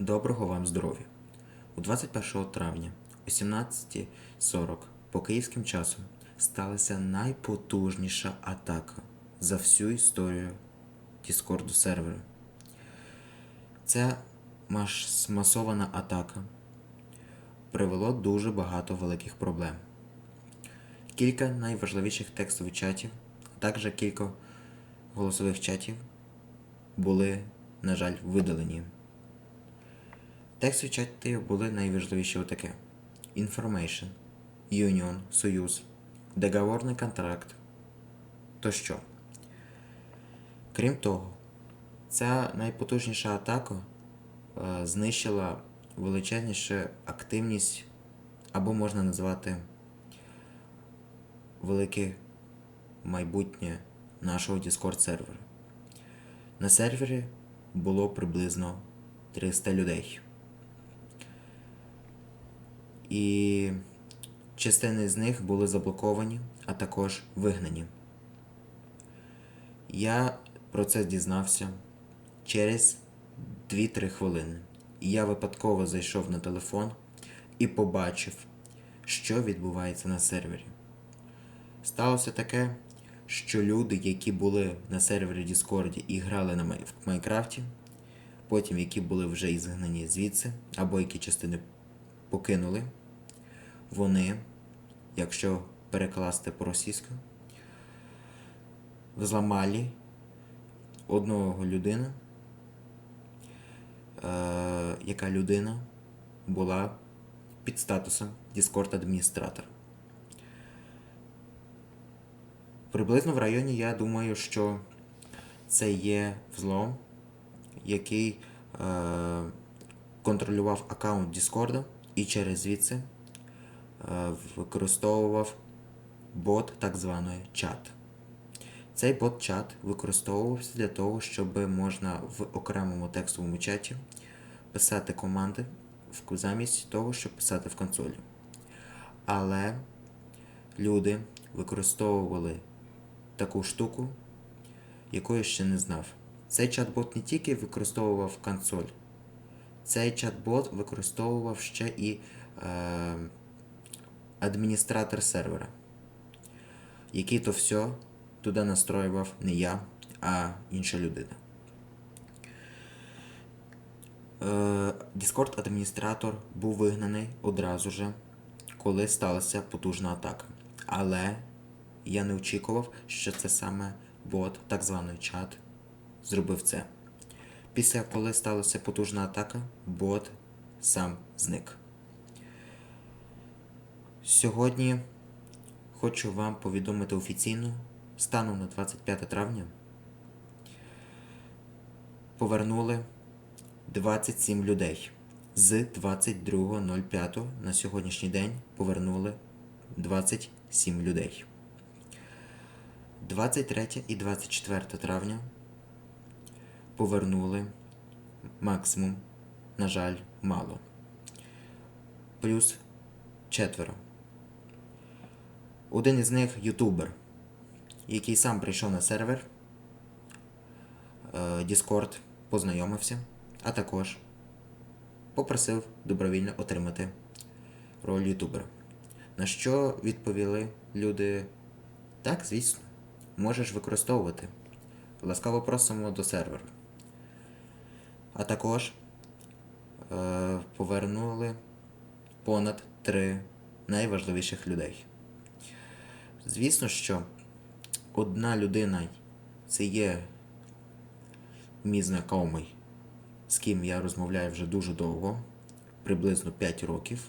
Доброго вам здоров'я! У 21 травня о 17.40 по київським часом сталася найпотужніша атака за всю історію Discord серверу. Ця масована атака привело дуже багато великих проблем. Кілька найважливіших текстових чатів, а також кілька голосових чатів були, на жаль, видалені. Текстові чати були найважливіші отаке: Information, Union, Союз, договорний контракт тощо. Крім того, ця найпотужніша атака е, знищила величезнішу активність, або можна назвати велике майбутнє нашого Discord сервера. На сервері було приблизно 300 людей. І частини з них були заблоковані, а також вигнані. Я про це дізнався через 2-3 хвилини. Я випадково зайшов на телефон і побачив, що відбувається на сервері. Сталося таке, що люди, які були на сервері Discord і грали на Майнкрафті, потім які були вже ізгнані звідси, або які частини покинули, вони, якщо перекласти по-російську, взламали одного людина, е, яка людина була під статусом Discord адміністратор. Приблизно в районі я думаю, що це є взлом, який е, контролював аккаунт Discord і через звідси використовував бот так званий чат. Цей бот-чат використовувався для того, щоб можна в окремому текстовому чаті писати команди замість того, щоб писати в консолі. Але люди використовували таку штуку, яку я ще не знав. Цей чат-бот не тільки використовував консоль, цей чат-бот використовував ще і е, адміністратор сервера, який то все туди настроював не я, а інша людина. Е, Discord адміністратор був вигнаний одразу же, коли сталася потужна атака. Але я не очікував, що це саме бот, так званий чат, зробив це. Після коли сталася потужна атака, бот сам зник. Сьогодні хочу вам повідомити офіційно, станом на 25 травня повернули 27 людей. З 22.05 на сьогоднішній день повернули 27 людей. 23 і 24 травня повернули максимум, на жаль, мало. Плюс четверо. Один із них ютубер, який сам прийшов на сервер, е, Discord, познайомився, а також попросив добровільно отримати роль ютубера. На що відповіли люди: так, звісно, можеш використовувати. Ласкаво просимо до серверу. А також е, повернули понад три найважливіших людей. Звісно, що одна людина це є мій знайомий, з ким я розмовляю вже дуже довго, приблизно 5 років,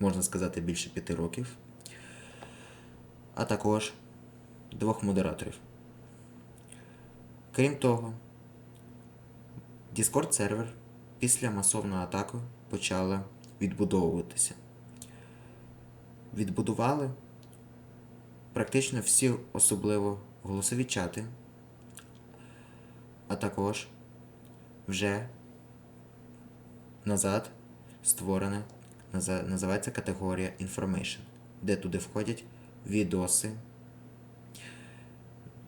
можна сказати більше 5 років, а також двох модераторів. Крім того, Discord сервер після масовної атаки почала відбудовуватися. Відбудували практично всі особливо голосові чати, а також вже назад створена, називається категорія Information, де туди входять відоси,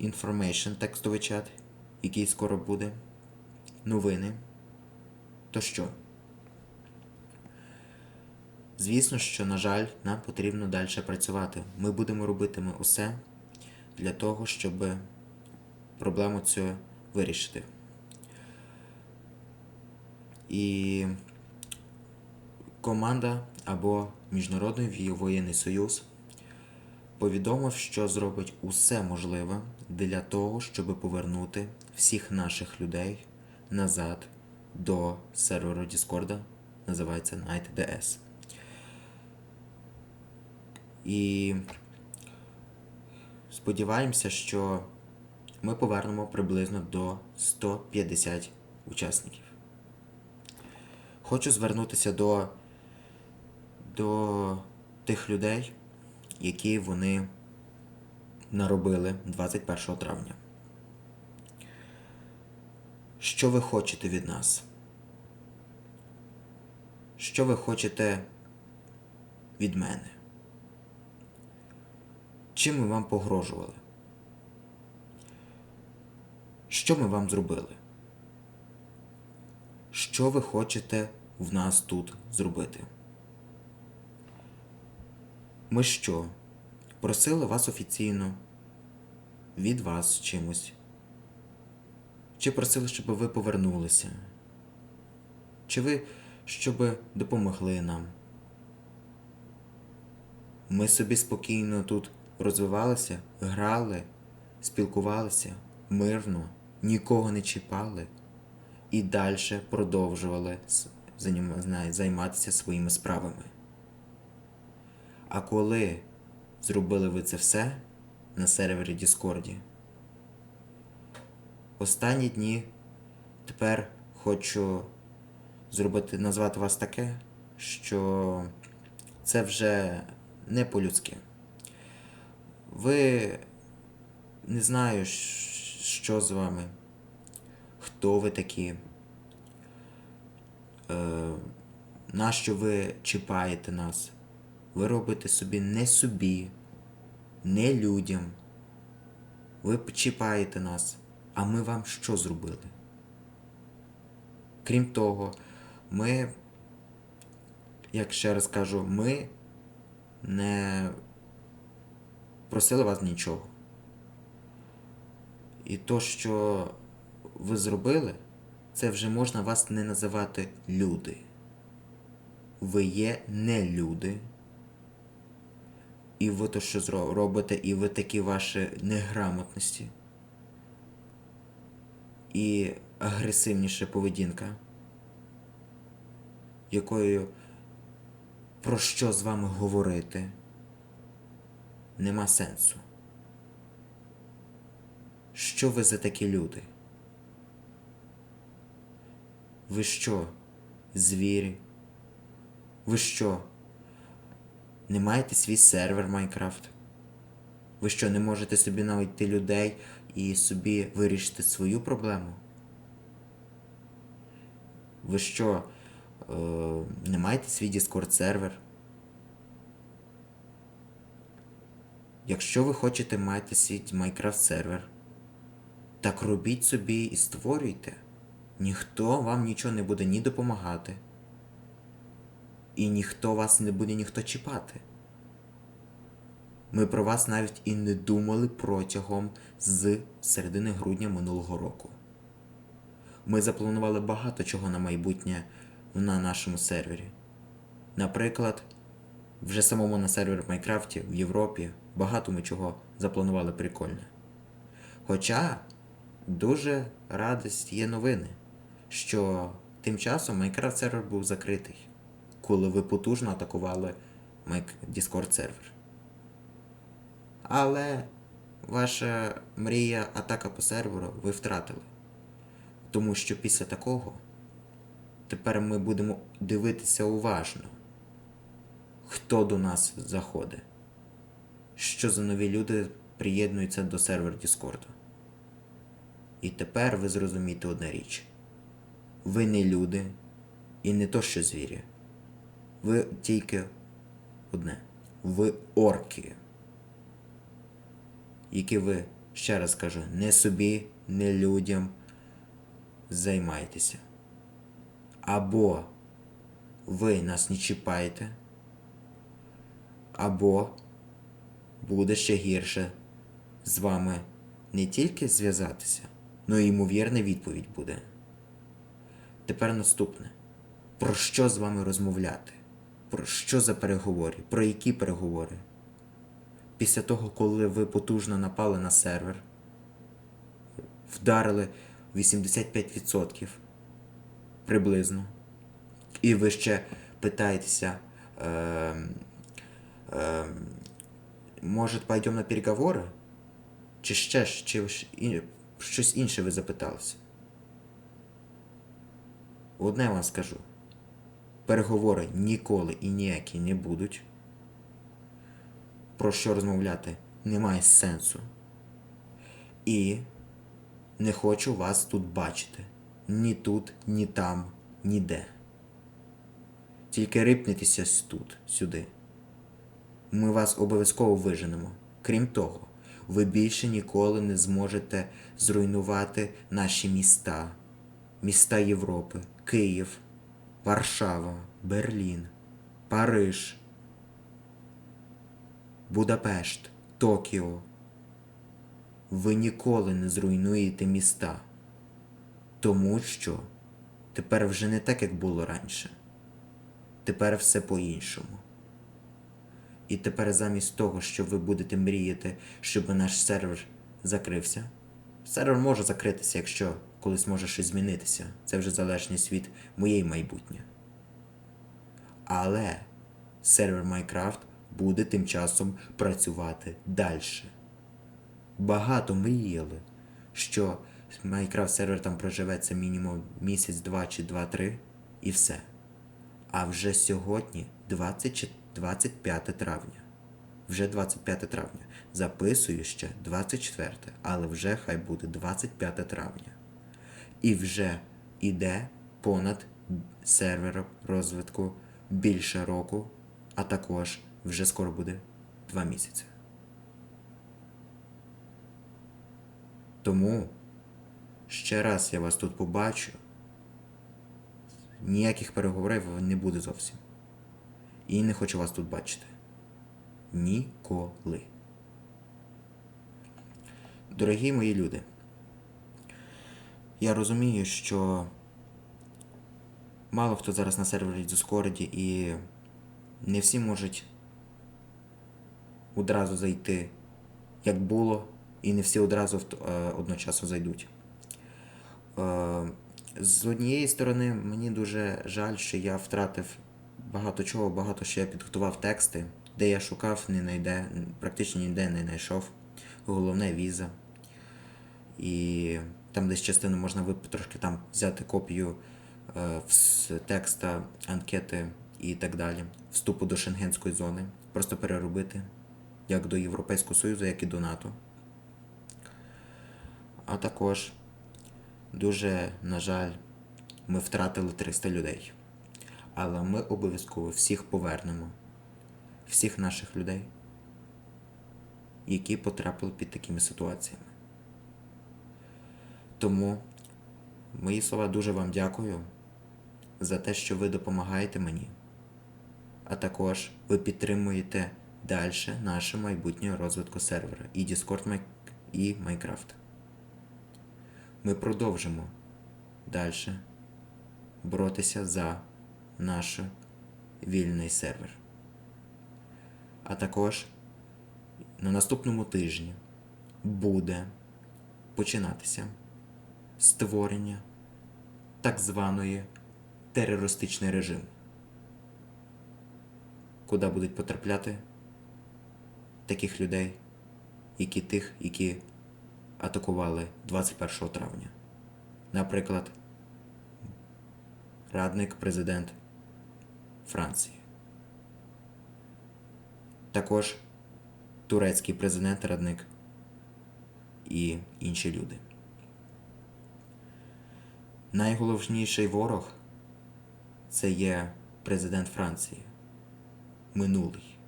Information, текстовий чат, який скоро буде, новини, То що? Звісно, що, на жаль, нам потрібно далі працювати. Ми будемо робитиме усе для того, щоб проблему цю вирішити. І команда або Міжнародний воєнний союз повідомив, що зробить усе можливе для того, щоб повернути всіх наших людей назад до серверу Discord, називається NightDS. І сподіваємося, що ми повернемо приблизно до 150 учасників. Хочу звернутися до, до тих людей, які вони наробили 21 травня. Що ви хочете від нас? Що ви хочете від мене? Чим ми вам погрожували? Що ми вам зробили? Що ви хочете в нас тут зробити? Ми що? Просили вас офіційно від вас чимось? Чи просили, щоб ви повернулися? Чи ви щоб допомогли нам? Ми собі спокійно тут розвивалися, грали, спілкувалися мирно, нікого не чіпали і далі продовжували займатися своїми справами. А коли зробили ви це все на сервері Діскорді, останні дні тепер хочу зробити, назвати вас таке, що це вже не по-людськи. Ви не знаю, що з вами, хто ви такі, е, нащо ви чіпаєте нас. Ви робите собі не собі, не людям. Ви чіпаєте нас, а ми вам що зробили? Крім того, ми, як ще раз кажу, ми не просили вас нічого. І то, що ви зробили, це вже можна вас не називати люди. Ви є не люди. І ви то, що робите, і ви такі ваші неграмотності. І агресивніша поведінка, якою про що з вами говорити нема сенсу. Що ви за такі люди? Ви що, звірі? Ви що? Не маєте свій сервер Майнкрафт? Ви що, не можете собі знайти людей і собі вирішити свою проблему? Ви що, е, не маєте свій Discord сервер? Якщо ви хочете мати свій Майнкрафт сервер, так робіть собі і створюйте. Ніхто вам нічого не буде ні допомагати. І ніхто вас не буде ніхто чіпати. Ми про вас навіть і не думали протягом з середини грудня минулого року. Ми запланували багато чого на майбутнє на нашому сервері. Наприклад, вже самому на сервері в Майнкрафті в Європі багато ми чого запланували прикольне. Хоча дуже радість є новини, що тим часом Майнкрафт сервер був закритий, коли ви потужно атакували Discord сервер. Але ваша мрія атака по серверу ви втратили. Тому що після такого тепер ми будемо дивитися уважно, хто до нас заходить, що за нові люди приєднуються до сервер Discord. І тепер ви зрозумієте одна річ. Ви не люди і не то, що звірі. Ви тільки одне. Ви орки. Які ви, ще раз кажу, не собі, не людям займаєтеся. Або ви нас не чіпаєте, або буде ще гірше з вами не тільки зв'язатися, але й ймовірна відповідь буде. Тепер наступне. Про що з вами розмовляти? Про що за переговори? Про які переговори? Після того, коли ви потужно напали на сервер, вдарили 85% приблизно, і ви ще питаєтеся, е, е, може, пойдемо на переговори? Чи ще чи щось інше ви запиталися? Одне вам скажу. Переговори ніколи і ніякі не будуть. Про що розмовляти немає сенсу. І не хочу вас тут бачити. Ні тут, ні там, ніде. Тільки рипнетеся тут, сюди. Ми вас обов'язково виженемо. Крім того, ви більше ніколи не зможете зруйнувати наші міста, міста Європи, Київ, Варшава, Берлін, Париж, Будапешт, Токіо. Ви ніколи не зруйнуєте міста, тому що тепер вже не так, як було раніше. Тепер все по-іншому. І тепер замість того, що ви будете мріяти, щоб наш сервер закрився. Сервер може закритися, якщо колись може щось змінитися. Це вже залежність від моєї майбутнє. Але сервер Minecraft буде тим часом працювати далі. Багато мріяли, що Minecraft сервер там проживеться мінімум місяць, два чи два-три, і все. А вже сьогодні 20, 25 травня. Вже 25 травня. Записую ще 24, але вже хай буде 25 травня. І вже іде понад сервером розвитку більше року, а також вже скоро буде 2 місяці. Тому ще раз я вас тут побачу. Ніяких переговорів не буде зовсім. І не хочу вас тут бачити. Ніколи. Дорогі мої люди, я розумію, що мало хто зараз на сервері Discord і не всі можуть одразу зайти, як було, і не всі одразу е, одночасно зайдуть. Е, З однієї сторони, мені дуже жаль, що я втратив багато чого, багато я підготував тексти, де я шукав, не найде, практично ніде не знайшов. Головне віза. І там десь частину можна вип- трошки там взяти копію е, з текста, анкети і так далі. Вступу до Шенгенської зони. Просто переробити як до Європейського Союзу, як і до НАТО. А також Дуже, на жаль, ми втратили 300 людей. Але ми обов'язково всіх повернемо. Всіх наших людей, які потрапили під такими ситуаціями. Тому мої слова дуже вам дякую за те, що ви допомагаєте мені, а також ви підтримуєте далі наше майбутнє розвитку сервера і Discord і Minecraft ми продовжимо далі боротися за наш вільний сервер. А також на наступному тижні буде починатися створення так званої терористичний режим, куди будуть потрапляти таких людей, які тих, які атакували 21 травня. Наприклад, радник президент Франції. Також турецький президент, радник і інші люди. Найголовніший ворог це є президент Франції, минулий,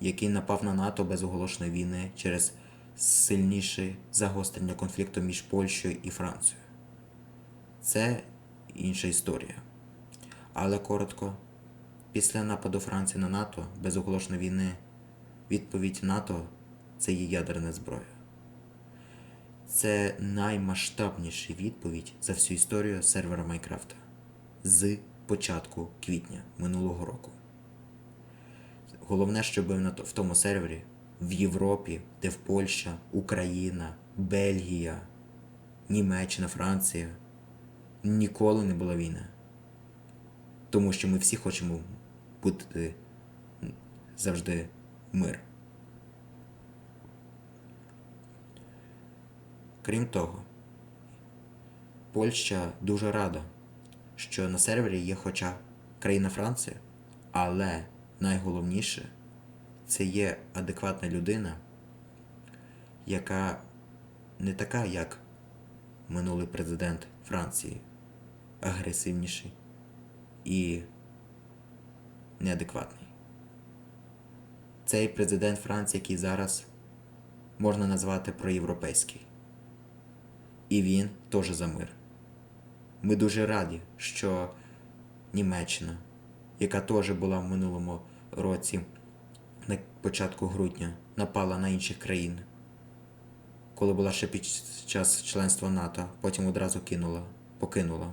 який напав на НАТО без оголошеної війни через сильніше загострення конфлікту між Польщею і Францією. Це інша історія. Але коротко, після нападу Франції на НАТО без безоголошної війни, відповідь НАТО це є ядерна зброя. Це наймасштабніша відповідь за всю історію сервера Майнкрафта з початку квітня минулого року. Головне, на то- в тому сервері в Європі, де в Польща, Україна, Бельгія, Німеччина, Франція ніколи не була війна. Тому що ми всі хочемо бути завжди мир. Крім того, Польща дуже рада, що на сервері є хоча країна Франція, але найголовніше це є адекватна людина, яка не така, як минулий президент Франції, агресивніший і неадекватний. Цей президент Франції, який зараз можна назвати проєвропейський. І він теж за мир. Ми дуже раді, що Німеччина, яка теж була в минулому році, на початку грудня, напала на інших країн, коли була ще під час членства НАТО, потім одразу кинула, покинула.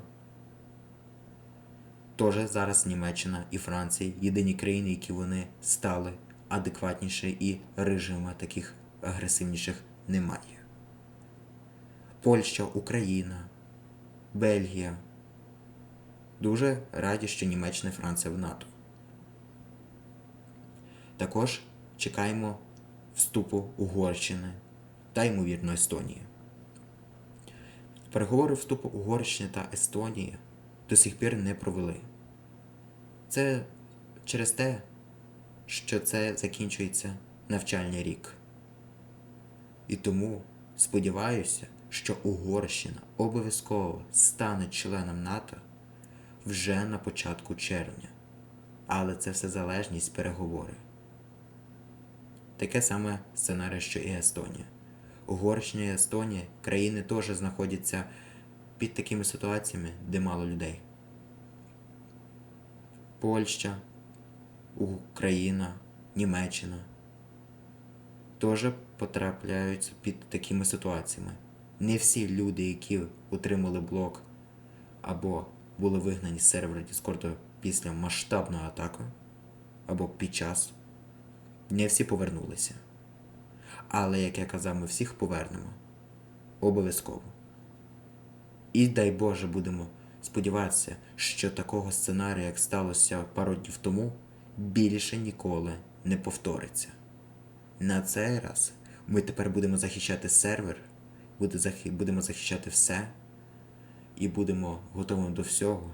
Тоже зараз Німеччина і Франція єдині країни, які вони стали адекватніше і режима таких агресивніших немає. Польща, Україна, Бельгія. Дуже раді, що Німеччина і Франція в НАТО. Також чекаємо вступу Угорщини та, ймовірно, Естонії. Переговори вступу Угорщини та Естонії до сих пір не провели. Це через те, що це закінчується навчальний рік. І тому сподіваюся, що Угорщина обов'язково стане членом НАТО вже на початку червня. Але це все залежність переговорів. Таке саме сценарій, що і Естонія. Угорщина і Естонія країни теж знаходяться під такими ситуаціями, де мало людей. Польща, Україна, Німеччина теж потрапляють під такими ситуаціями. Не всі люди, які отримали блок або були вигнані з сервера Discord після масштабної атаки, або під час, не всі повернулися. Але, як я казав, ми всіх повернемо. Обов'язково. І дай Боже будемо сподіватися, що такого сценарію, як сталося пару днів тому, більше ніколи не повториться. На цей раз ми тепер будемо захищати сервер, будемо захищати все і будемо готовими до всього,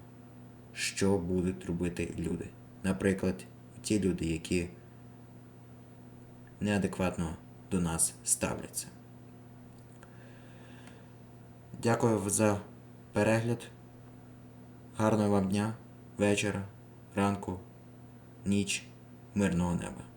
що будуть робити люди. Наприклад, ті люди, які неадекватно до нас ставляться. Дякую за перегляд. Гарного вам дня, вечора, ранку, ніч, мирного неба.